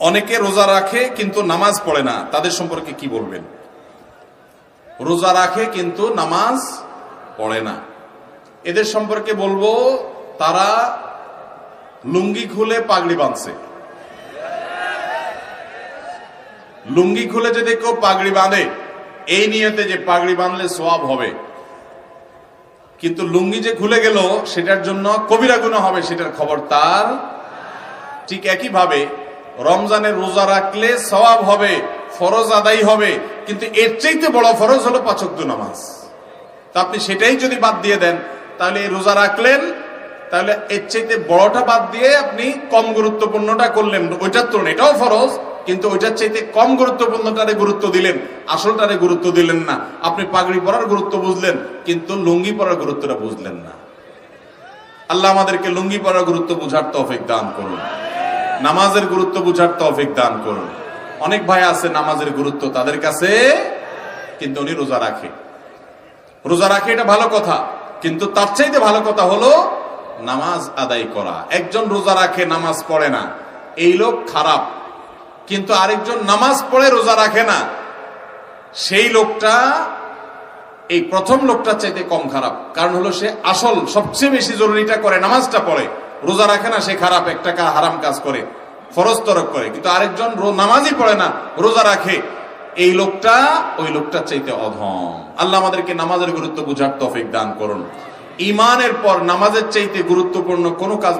অনেকে রোজা রাখে কিন্তু নামাজ পড়ে না। তাদের সম্পর্কে কি বলবেন? রোজা রাখে কিন্তু নামাজ পড়ে না। এদের সম্পর্কে বলব, তারা লুঙ্গি খুলে পাগড়ি বাঁধছে। লুঙ্গি খুলে যদি কেউ পাগড়ি বাঁধে, এই নিয়তে যে পাগড়ি বাঁধলে সোয়াব হবে। কিন্তু লুঙ্গি যে খুলে গেল, সেটার জন্য কবিরা গুণ হবে, সেটার খবর তার ঠিক একইভাবে রমজানের রোজা রাখলে সওয়াব হবে, ফরজ আদায় হবে, কিন্তু এর চাইতে বড় ফরজ হলো পাচক নামাজ। তা আপনি সেটাই যদি বাদ দিয়ে দেন, তাহলে এই রোজা রাখলেন, তাহলে এর চাইতে বড়টা বাদ দিয়ে আপনি কম গুরুত্বপূর্ণটা করলেন। ওইটার তুলনা এটাও ফরজ, কিন্তু ওইটার চাইতে কম গুরুত্বপূর্ণটারে গুরুত্ব দিলেন, আসলটারে গুরুত্ব দিলেন না। আপনি পাগড়ি পরার গুরুত্ব বুঝলেন, কিন্তু লুঙ্গি পরার গুরুত্বটা বুঝলেন না। আল্লাহ আমাদেরকে লুঙ্গি পরার গুরুত্ব বুঝার তৌফিক দান করুন। নামাজের গুরুত্ব বুঝার তৌফিক দান করুন। অনেক ভাই আছে নামাজের গুরুত্ব তাদের কাছে, কিন্তু উনি রোজা রাখে। রোজা রাখে এটা ভালো কথা, কিন্তু তার চাইতে ভালো কথা হলো নামাজ আদায় করা। একজন রোজা রাখে, নামাজ পড়ে না। এই লোক খারাপ, কিন্তু আরেকজন নামাজ পড়ে, রোজা রাখে না। সেই লোকটা, এই প্রথম লোকটার চাইতে কম খারাপ। কারণ হলো সে আসল, সবচেয়ে বেশি জরুরিটা করে নামাজটা পড়ে। রোজা রাখে না, সে খারাপ একটা টাকা হারাম কাজ করে, ফরজ তরক করে। কিন্তু আরেকজন নামাজই পড়ে না, রোজা রাখে। এই লোকটা, ওই লোকটার চাইতে অধম। আল্লাহ আমাদেরকে নামাজের গুরুত্ব বুঝার তফিক দান করুন। ইমানের পর নামাজের চাইতে গুরুত্বপূর্ণ কোনো কাজ